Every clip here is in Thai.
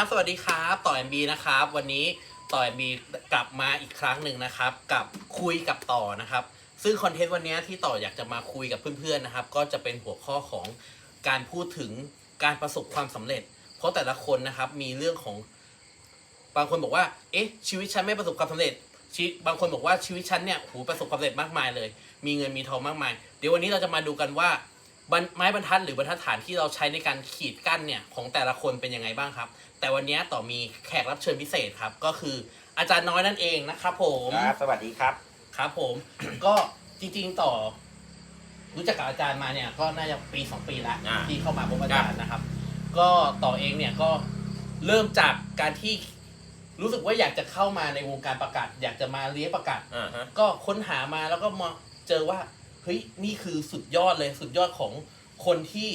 ับสวัสดีครับต่อ MB นะครับ วันนี้ต่อ MB กลับมาอีกครั้งหนึ่งนะครับ กับคุยกับต่อนะครับ ซึ่งคอนเทนต์วันนี้ที่ต่ออยากจะมาคุยกับเพื่อนๆนะครับ ก็จะเป็นหัวข้อของการพูดถึงการประสบความสำเร็จ เพราะแต่ละคนนะครับมีเรื่องของ บางคนบอกว่า เอ๊ะ ชีวิตฉันไม่ประสบความสำเร็จชีบางคนบอกว่าชีวิตฉันเนี่ยโหประสบความสำเร็จมากมายเลย มีเงินมีทองมากมาย เดี๋ยววันนี้เราจะมาดูกันว่า ไม้บรรทัดหรือบรรทัดฐานที่เราใช้ในการขีดกั้นเนี่ยของแต่ละคนเป็นยังไงบ้างครับ แต่วันนี้ต่อมีแขกรับเชิญพิเศษครับ ก็คืออาจารย์น้อยนั่นเองนะครับผมครับสวัสดีครับครับผม ก็จริงๆต่อ รู้จักกับอาจารย์มาเนี่ย ก็น่าจะปีสองปีแล้วอ่า ที่เข้ามาพบอาจารย์นะครับ ก็ต่อเองเนี่ยก็เริ่มจากการที่รู้สึกว่าอยากจะเข้ามาในวงการประกาศ อยากจะมาเลี้ยงประกาศ อ่าฮะ ก็ค้นหามาแล้วก็มาเจอว่าเฮ้ยนี่คือสุดยอดเลยสุดยอดของคนที่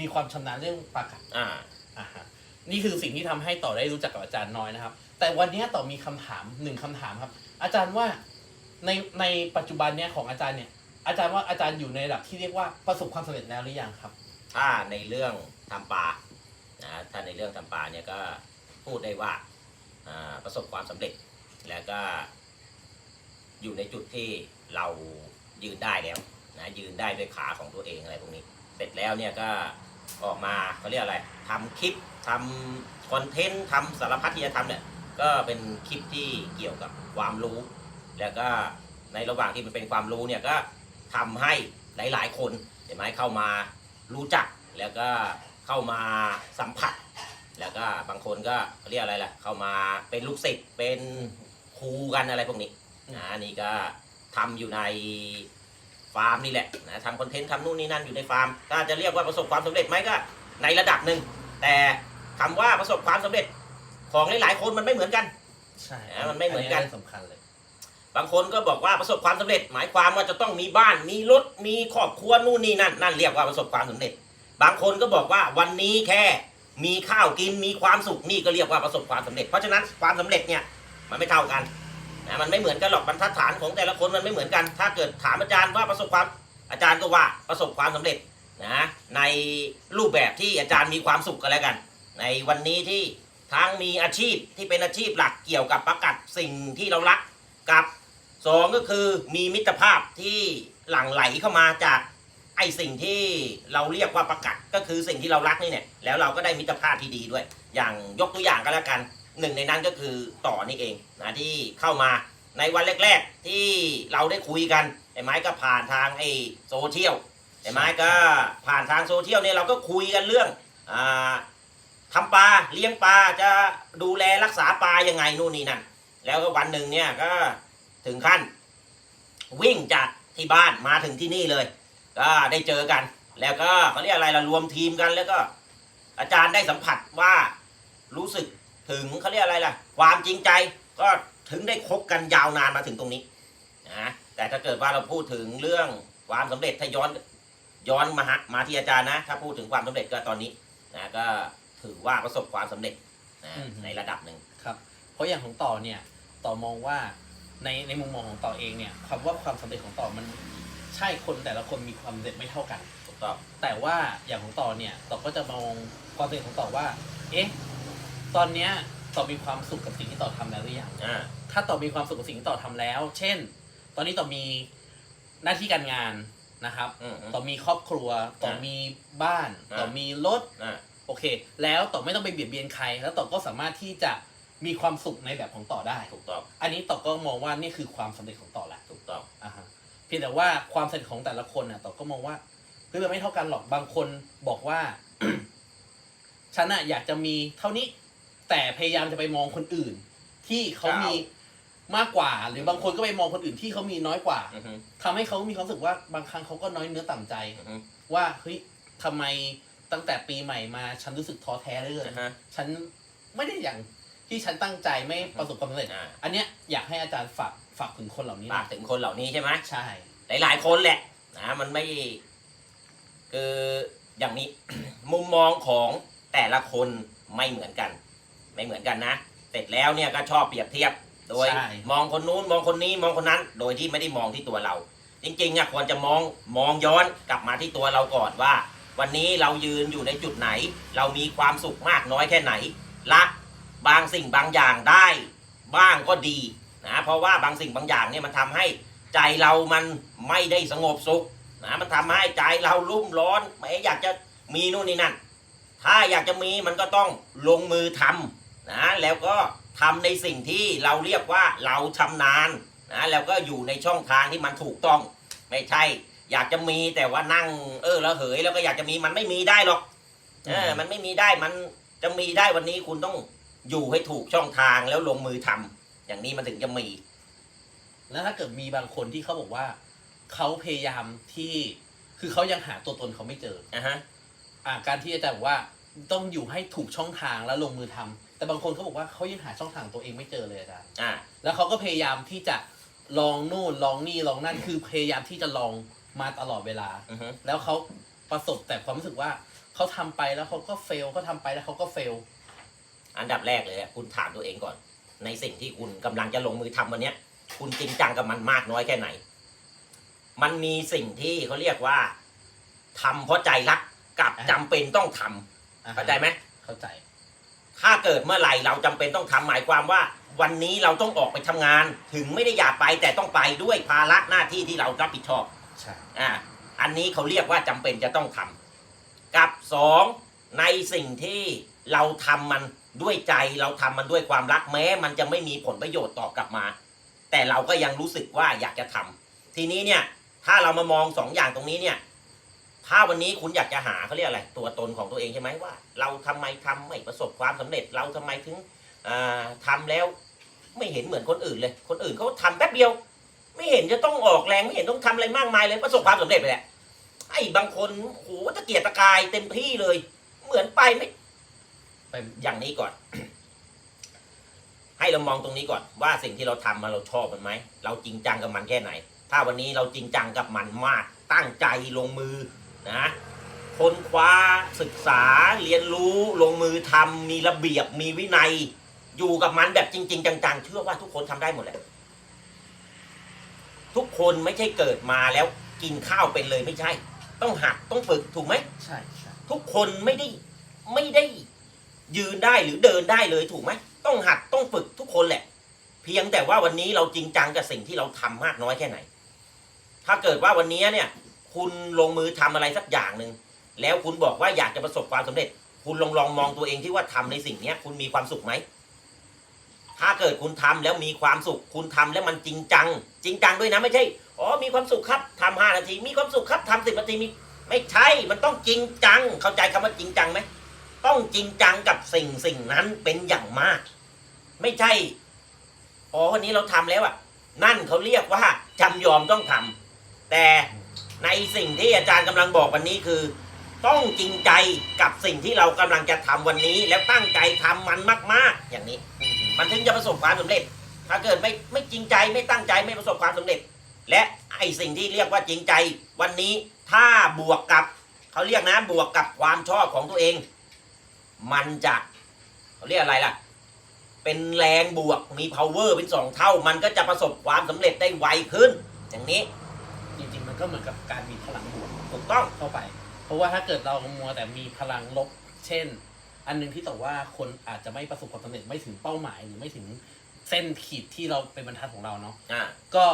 มีความชำนาญเรื่องประกาศอ่าอ่าฮะนี่คือสิ่งที่ทำให้ต่อได้รู้จักกับอาจารย์น้อยนะครับ แต่วันนี้ต่อมีคำถามหนึ่งคำถามครับ อาจารย์ว่าในในปัจจุบันเนี่ยของอาจารย์เนี่ย อาจารย์ว่าอาจารย์อยู่ในระดับที่เรียกว่าประสบความสำเร็จแล้วหรือยังครับ ถ้าในเรื่องทำปลานะถ้าในเรื่องทำปลาเนี่ยก็พูดได้ว่าอ่าประสบความสำเร็จ แล้วก็อยู่ในจุดที่เรายืนได้แล้ว นะยืนได้ด้วยขาของตัวเองอะไรพวกนี้ เสร็จแล้วเนี่ยก็ออกมาเขาเรียกอะไรทำคลิปทำคอนเทนต์ทำสารพัดที่จะทำเนี่ยก็เป็นคลิปที่เกี่ยวกับความรู้ แล้วก็ในระหว่างที่มันเป็นความรู้เนี่ยก็ทำให้หลาย ๆ คนเห็นไหมเข้ามารู้จักแล้วก็เข้ามาสัมผัส แล้วก็บางคนก็เขาเรียกอะไรล่ะ เข้ามาเป็นลูกศิษย์เป็นครูกันอะไรพวกนี้นะอันนี่ก็ทำอยู่ใน ฟาร์มนี่แหละนะทำคอนเทนต์ทำนู่นนี่นั่นอยู่ในฟาร์มถ้าจะเรียกว่าประสบความสำเร็จไหมก็ ในระดับหนึ่งแต่คำว่าประสบความสำเร็จของหลายๆคนมันไม่เหมือนกันใช่อ่ามันไม่เหมือนกันสำคัญเลย บางคนก็บอกว่าประสบความสำเร็จ หมายความว่าจะต้องมีบ้านมีรถมีครอบครัวนู่นนี่นั่นนั่นเรียกว่าประสบความสำเร็จ บางคนก็บอกว่าวันนี้แค่มีข้าวกินมีความสุขนี่ก็เรียกว่าประสบความสำเร็จ เพราะฉะนั้นความสำเร็จเนี่ยมันไม่เท่ากัน นะมันไม่เหมือนกันหรอกบรรทัดฐานของแต่ละคนมันไม่เหมือนกัน ถ้าเกิดถามอาจารย์ว่าประสบความอาจารย์ก็ว่าประสบความสำเร็จนะในรูปแบบที่อาจารย์มีความสุขกันแล้วกัน ในวันนี้ที่ทั้งมีอาชีพที่เป็นอาชีพหลักเกี่ยวกับประกาศสิ่งที่เรารักกับสองก็คือมีมิตรภาพที่หลั่งไหลเข้ามาจากไอสิ่งที่เราเรียกว่าประกาศก็คือสิ่งที่เรารักนี่เนี่ยแล้วเราก็ได้มิตรภาพที่ดีด้วย อย่างยกตัวอย่างก็แล้วกัน หนึ่งในนั้นก็คือต่อนี่เองนะที่เข้ามาในวันแรก ๆ ที่เราได้คุยกันไอ้ไม้ก็ผ่านทางไอ้โซเชียลไอ้ไม้ก็ผ่านทางโซเชียลเนี่ยเราก็คุยกันเรื่องอ่าทำปลาเลี้ยงปลาจะดูแลรักษาปลายังไงนู่นนี่นั่นแล้วก็วันหนึ่งเนี่ยก็ถึงขั้น วิ่งจากที่บ้านมาถึงที่นี่เลย ก็ได้เจอกัน แล้วก็เขาเรียกอะไรล่ะรวมทีมกันแล้วก็ อาจารย์ได้สัมผัสว่ารู้สึก ถึงเขาเรียกอะไรล่ะ ความจริงใจก็ถึงได้คบกันยาวนานมาถึงตรงนี้นะแต่ถ้าเกิดว่าเราพูดถึงเรื่องความสำเร็จถ้าย้อนย้อนมาหามาที่อาจารย์นะ ถ้าพูดถึงความสำเร็จก็ตอนนี้นะก็ถือว่าประสบความสำเร็จนะอืมในระดับหนึ่งครับเพราะอย่างของต่อเนี่ยต่อมองว่าในในมุมมองของต่อเองเนี่ยคำว่าความสำเร็จของต่อมันใช่คนแต่ละคนมีความสำเร็จไม่เท่ากันถูกต้องแต่ว่าอย่างของต่อเนี่ยต่อก็จะมองความสำเร็จของต่อว่า เอ๊ะ ตอนเนี้ยต่อมีความสุขกับสิ่งที่ต่อทำแล้วหรือยัง อ่า ถ้าต่อมีความสุขกับสิ่งที่ต่อทำแล้ว เช่น ตอนนี้ต่อมีหน้าที่การงานนะครับ อืมอืม ต่อมีครอบครัว ต่อมีบ้าน อ่า ต่อมีรถ อ่า โอเค แล้วต่อไม่ต้องไปเบียดเบียนใคร แล้วต่อก็สามารถที่จะมีความสุขในแบบของต่อได้ ถูกต้อง อันนี้ต่อก็มองว่านี่คือความสำเร็จของต่อแหละถูกต้อง อ่าฮะเพียงแต่ว่าความสำเร็จของแต่ละคนน่ะต่อก็มองว่าเฮ้ยมันไม่เท่ากันหรอก บางคนบอกว่า ฉันน่ะอยากจะมีเท่านี้ แต่พยายามจะไปมองคนอื่น ที่เขามีมากกว่า หรือบางคนก็ไปมองคนอื่นที่เขามีน้อยกว่าอือฮึทำให้เขามีความรู้สึกว่าบางครั้งเขาก็น้อยเนื้อต่ำใจ อือฮึว่าเฮ้ยทำไมตั้งแต่ปีใหม่มาฉันรู้สึกท้อแท้เหลยอ่าฮะ ฉันไม่ได้อย่างที่ฉันตั้งใจไม่ประสบความสำเร็จ อ่า อันเนี้ยอยากให้อาจารย์ฝากฝากถึงคนเหล่านี้หฝาน่กอยถึงคนเหล่านี้ใช่ไหม ใช่ หลายๆ คนแหละนะมันไม่คืออย่างนี้ มุมมองของแต่ละคนไม่เหมือนกัน ไม่เหมือนกันนะ เสร็จแล้วเนี่ยก็ชอบเปรียบเทียบ โดยใช่ มองคนนู้นมองคนนี้มองคนนั้น โดยที่ไม่ได้มองที่ตัวเรา จริงๆอะควรจะมองมองย้อนกลับมาที่ตัวเราก่อนว่า วันนี้เรายืนอยู่ในจุดไหน เรามีความสุขมากน้อยแค่ไหน ละบางสิ่งบางอย่างได้บ้างก็ดีนะเพราะว่าบางสิ่งบางอย่างเนี่ยมันทำให้ใจเรามันไม่ได้สงบสุขนะมันทำให้ใจเรารุ่มร้อนไม่อยากจะมีนู่นนี่นั่น ถ้าอยากจะมีมันก็ต้องลงมือทำ นะแล้วก็ทำในสิ่งที่เราเรียกว่าเราชำนาญนะแล้วก็อยู่ในช่องทางที่มันถูกต้อง ไม่ใช่ อยากจะมีแต่ว่านั่ง เออแล้วเหย แล้วก็อยากจะมีมันไม่มีได้หรอกเออมันไม่มีได้มันจะมีได้วันนี้คุณต้องอยู่ให้ถูกช่องทางแล้วลงมือทำอย่างนี้มันถึงจะมี แล้วถ้าเกิดมีบางคนที่เขาบอกว่าเขาพยายามที่คือเขายังหาตัวตนเขาไม่เจออะฮะอ่าการที่อาจารย์บอกว่าต้องอยู่ให้ถูกช่องทางแล้วลงมือทำ แต่บางคนเขาบอกว่าเขายังหาช่องทางตัวเองไม่เจอเลยอาจารย์อ่า แล้วเขาก็พยายามที่จะลองนู่นลองนี่ลองนั่นคือพยายามที่จะลองมาตลอดเวลา อือฮึแล้วเขาประสบแต่ความรู้สึกว่าเขาทำไปแล้วเขาก็เฟลเขาทำไปแล้วเขาก็เฟล อันดับแรกเลยอะคุณถามตัวเองก่อน ในสิ่งที่คุณกำลังจะลงมือทำวันเนี้ย คุณจริงจังกับมันมากน้อยแค่ไหน มันมีสิ่งที่เขาเรียกว่าทำเพราะใจรักกับอะ จำเป็นต้องทำอ่าฮะเข้าใจไหม เข้าใจ ถ้าเกิดเมื่อไหร่เราจำเป็นต้องทำหมายความว่า วันนี้เราต้องออกไปทำงาน ถึงไม่ได้อยากไปแต่ต้องไปด้วยภาระหน้าที่ที่เรารับผิดชอบใช่อ่าอันนี้เขาเรียกว่าจำเป็นจะต้องทำกับสองในสิ่งที่เราทำมันด้วยใจเราทำมันด้วยความรักแม้ มันจะไม่มีผลประโยชน์ตอบกลับมา แต่เราก็ยังรู้สึกว่าอยากจะทำทีนี้เนี่ยถ้าเรามามองสองอย่างตรงนี้เนี่ย ถ้าวันนี้คุณอยากจะหาเขาเรียกอะไร ตัวตนของตัวเองใช่ไหมว่า เราทำไมทำไม่ประสบความสำเร็จ เราทำไมถึงอ่าทำแล้วไม่เห็นเหมือนคนอื่นเลย คนอื่นเขาทำแป๊บเดียว ไม่เห็นจะต้องออกแรงไม่เห็นต้องทำอะไรมากมายเลยประสบความสำเร็จไปแหละไอ้บางคนโหตะเกียกตะกายเต็มที่เลย เหมือนไปไม่ไปอย่างนี้ก่อน ให้เรามองตรงนี้ก่อน ว่าสิ่งที่เราทำมาเราชอบมันไหมเราจริงจังกับมันแค่ไหน ถ้าวันนี้เราจริงจังกับมันมากตั้งใจลงมือ นะค้นคว้าศึกษาเรียนรู้ลงมือทำมีระเบียบมีวินัย อยู่กับมันแบบจริง ๆ จัง ๆ เชื่อว่าทุกคนทำได้หมดแหละทุกคนไม่ใช่เกิดมาแล้วกินข้าวเป็นเลยไม่ใช่ ต้องหัดต้องฝึกถูกไหมใช่ใช่ทุกคนไม่ได้ไม่ได้ยืนได้หรือเดินได้เลยถูกไหมต้องหัดต้องฝึกทุกคนแหละ เพียงแต่ว่าวันนี้เราจริงจังกับสิ่งที่เราทำมากน้อยแค่ไหน ถ้าเกิดว่าวันนี้เนี่ย คุณลงมือทำอะไรสักอย่างหนึ่งแล้วคุณบอกว่าอยากจะประสบความสำเร็จ คุณลองลองมองตัวเองที่ว่าทำในสิ่งเนี้ย คุณมีความสุขไหมถ้าเกิดคุณทำแล้วมีความสุข คุณทำแล้วมันจริงจัง จริงจังด้วยนะไม่ใช่อ๋อมีความสุขครับทำห้านาที มีความสุขครับทำสิบนาทีมีไม่ใช่มันต้องจริงจัง เข้าใจคำว่าจริงจังไหมต้องจริงจังกับสิ่งสิ่งนั้นเป็นอย่างมาก ไม่ใช่อ๋อวันนี้เราทำแล้วอะ นั่นเขาเรียกว่าจำยอมต้องทำแต่ ในสิ่งที่อาจารย์กำลังบอกวันนี้คือ ต้องจริงใจกับสิ่งที่เรากำลังจะทำวันนี้ แล้วตั้งใจทำมันมาก ๆ อย่างนี้อืมมันถึงจะประสบความสำเร็จ ถ้าเกิดไม่ไม่จริงใจไม่ตั้งใจไม่ประสบความสำเร็จ และไอสิ่งที่เรียกว่าจริงใจ วันนี้ถ้าบวกกับเขาเรียกนะบวกกับความชอบของตัวเอง มันจะเขาเรียกอะไรล่ะเป็นแรงบวกมี power เป็นสองเท่า มันก็จะประสบความสำเร็จได้ไวขึ้น อย่างนี้จริงๆ มันก็เหมือนกับการมีพลังบวกถูกต้องเข้าไป เพราะว่าถ้าเกิดเรามัวแต่มีพลังลบ เช่น อันหนึงที่แต่ว่าคนอาจจะไม่ประสบความสำเร็จไม่ถึงเป้าหมายหรือไม่ถึงเส้นขีดที่เราเป็นบรรทัดของเราเนาะอ่าก็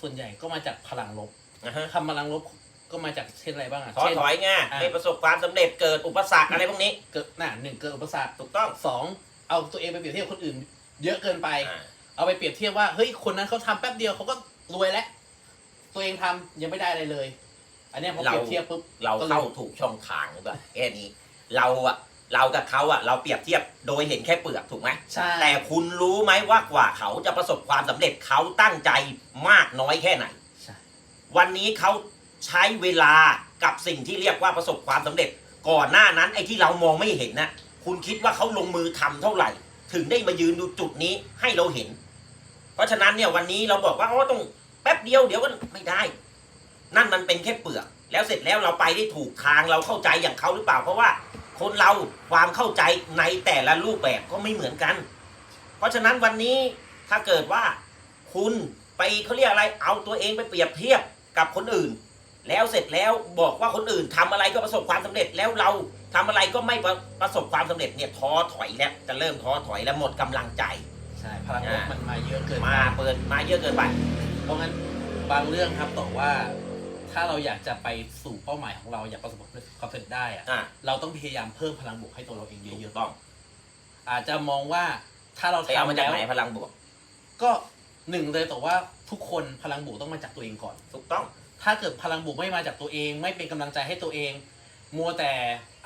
ส่วนใหญ่ก็มาจากพลังลบนะฮะคำพลังลบก็มาจากเช่นอะไรบ้างอะถอยเช่น ถอยไงอ่าไม่ประสบความสำเร็จเกิดอุปสรรคอะไรพวกนี้ เกิดน่ะหนึ่งเกิดอุปสรรคถูกต้องสองเอาตัวเองไปเปรียบเทียบกับคนอื่น เยอะเกินไป อ่า เอาไปเปรียบเทียบว่าเฮ้ยคนนั้นเขาทำแป๊บเดียวเขาก็รวยแล้วตัวเองทำยังไม่ได้อะไรเลย อันเนี้ยพอเปรียบเทียบปุ๊บเราก็เลยเข้าถูกช่องทางหรือเปล่าแค่นี้ เราอะเรากับเขาอะเราเปรียบเทียบโดยเห็นแค่เปลือกถูกไหมใช่แต่คุณรู้ไหมว่ากว่าเขาจะประสบความสำเร็จเขาตั้งใจมากน้อยแค่ไหนใช่วันนี้เขาใช้เวลากับสิ่งที่เรียกว่าประสบความสำเร็จ ก่อนหน้านั้นไอ้ที่เรามองไม่เห็นนะคุณคิดว่าเขาลงมือทำเท่าไหร่ ถึงได้มายืนดูจุดนี้ให้เราเห็น เพราะฉะนั้นเนี่ยวันนี้เราบอกว่าอ๋อต้อง แป๊บเดียวเดี๋ยวก็ไม่ได้ นั่นมันเป็นแค่เปลือก แล้วเสร็จแล้วเราไปได้ถูกทางเราเข้าใจอย่างเขาหรือเปล่า เพราะว่าคนเราความเข้าใจในแต่ละรูปแบบก็ไม่เหมือนกัน เพราะฉะนั้นวันนี้ถ้าเกิดว่า คุณไปเขาเรียกอะไรเอาตัวเองไปเปรียบเทียบกับคนอื่น แล้วเสร็จแล้วบอกว่าคนอื่นทำอะไรก็ประสบความสำเร็จแล้วเราทำอะไรก็ไม่ประประสบความสำเร็จเนี่ยท้อถอยแล้วจะเริ่มท้อถอยแล้วหมดกำลังใจ ใช่พลังลบอ่ามัมันมาเยอะเกินไปมาเปิดมาเยอะเกินไปเพ ราะงั้นบางเรื่องครับต่อว่า ถ้าเราอยากจะไปสู่เป้าหมายของเราอยากประสบความสำเร็จได้อะอ่าเราต้องพยายามเพิ่มพลังบวกให้ตัวเราเองเยถูอะกต้องๆอาจจะมองว่าถ้าเราไปเอามาทำจากแล้วไหนพลังบวก ก็หนึ่งเลยแต่ว่าทุกคนพลังบวกต้องมาจากตัวเองก่อน ถูกต้อง ถ้าเกิดพลังบวกไม่มาจากตัวเอง ไม่เป็นกำลังใจให้ตัวเอง มัวแต่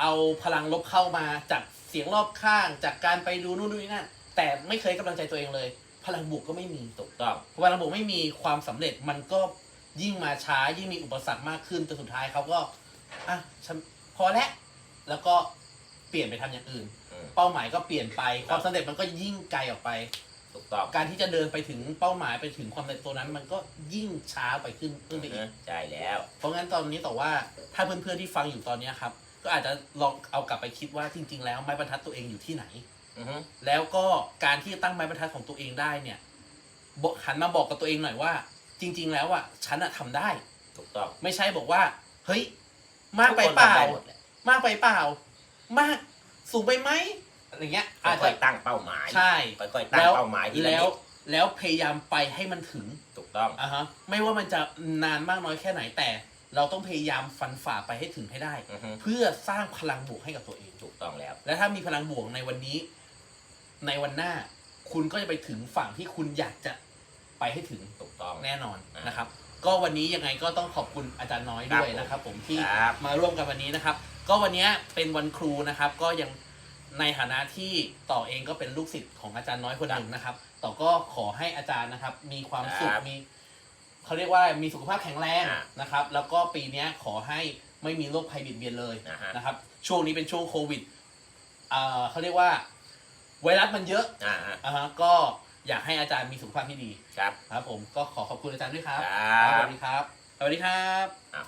เอาพลังลบเข้ามาจากเสียงรอบข้าง จากการไปดูนู่นดูนี่นั่นแต่ไม่เคยให้กำลังใจตัวเองเลย พลังบวกก็ไม่มีถูกต้องพลังบวกไม่มีความสำเร็จมันก็ยิ่งมาช้ายิ่งมีอุปสรรคมากขึ้นจนสุดท้ายเขาก็อะฉันพอแล้วแล้วก็เปลี่ยนไปทำอย่างอื่นอืมเป้าหมายก็เปลี่ยนไปความสำเร็จมันก็ยิ่งไกลออกไปถูกต้องการที่จะเดินไปถึงเป้าหมายไปถึงความสำเร็จตัวนั้น มันก็ยิ่งช้าไปขึ้นขึ้นไปอีกใช่แล้ว เพราะงั้นตอนนี้แต่ว่าถ้าเพื่อนๆที่ฟังอยู่ตอนเนี้ยครับ ก็อาจจะลองเอากลับไปคิดว่าจริง ๆ แล้วไม้บรรทัดตัวเองอยู่ที่ไหน อือฮึแล้วก็การที่จะตั้งไม้บรรทัดของตัวเองได้เนี่ยบอกหันมาบอกกับตัวเองหน่อยว่า จริง ๆ แล้วอะฉันอะทำได้ ถูกต้องไม่ใช่บอกว่า เฮ้ย มากไปเปล่า ทุกคนทำได้หมดแหละมากไปเปล่า มากสูงไปไหมอะไรเงี้ยอาจค่จะอยๆตั้งเป้าหมายใช่ค่อยๆตั้งแล้วเป้าหมายทีละแล้ว นิดแล้วพยายามไปให้มันถึงถูกต้อง อะฮะไม่ว่ามันจะนานมากน้อยแค่ไหนแต่ เราต้องพยายามฟันฝ่าไปให้ถึงให้ได้ อือฮึเพื่อสร้างพลังบวกให้กับตัวเอง ถูกต้องแล้ว และถ้ามีพลังบวกในวันนี้ ในวันหน้าคุณก็จะไปถึงฝั่งที่คุณอยากจะไปให้ถึงถูกต้อง แน่นอนอ่านนะครับ ก็วันนี้ยังไงก็ต้องขอบคุณอาจารย์น้อยด้วยครับผมนะครับ ผมที่ครับ มาร่วมกันวันนี้นะครับ ก็วันนี้เป็นวันครูนะครับ ก็ยังในฐานะที่ต่อเองก็เป็นลูกศิษย์ของอาจารย์น้อยคนหนึ่งนะครับ ต่อก็ขอให้อาจารย์นะครับ มีความสุขครับมีเขาเรียกว่าอะไรมีสุขภาพแข็งแรงอ่านะครับ แล้วก็ปีเนี้ยขอให้ไม่มีโรคภัยเบียดเบียนเลย นะฮะ นะครับช่วงนี้เป็นช่วงโควิดเอ่อเขาเรียกว่า ไวรัสมันเยอะอ่าฮะอ่าฮะก็อยากให้อาจารย์มีสุขภาพที่ดี ครับ ครับผมก็ขอขอบคุณอาจารย์ด้วยครับ ครับ สวัสดีครับ สวัสดีครับ อะ